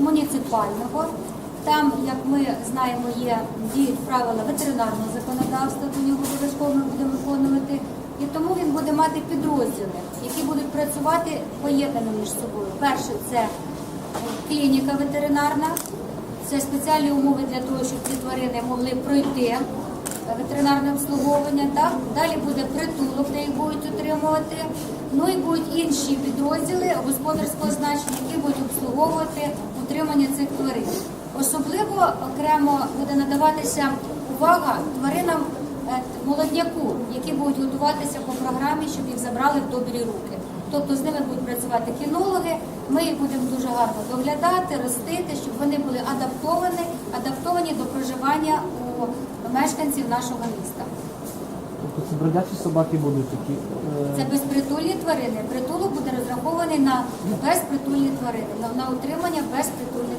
муніципального. Там, як ми знаємо, є діють правила ветеринарного законодавства, до нього обов'язково ми будемо виконувати. І тому він буде мати підрозділи, які будуть працювати поєднано між собою. Перше це клініка ветеринарна, це спеціальні умови для того, щоб ці тварини могли пройти ветеринарне обслуговування. Так? Далі буде притулок, де їх будуть утримувати. Ну і будуть інші підрозділи господарського значення, які обслуговувати утримання цих тварин. Особливо окремо буде надаватися увага тваринам е, молодняку, які будуть готуватися по програмі, щоб їх забрали в добрі руки. Тобто з ними будуть працювати кінологи, ми їх будемо дуже гарно доглядати, ростити, щоб вони були адаптовані, адаптовані до проживання у мешканців нашого міста. Тобто це бродячі собаки будуть такі. е, Це безпритульні тварини. Притулок розрахований на безпритульні тварини, на, на утримання безпритульних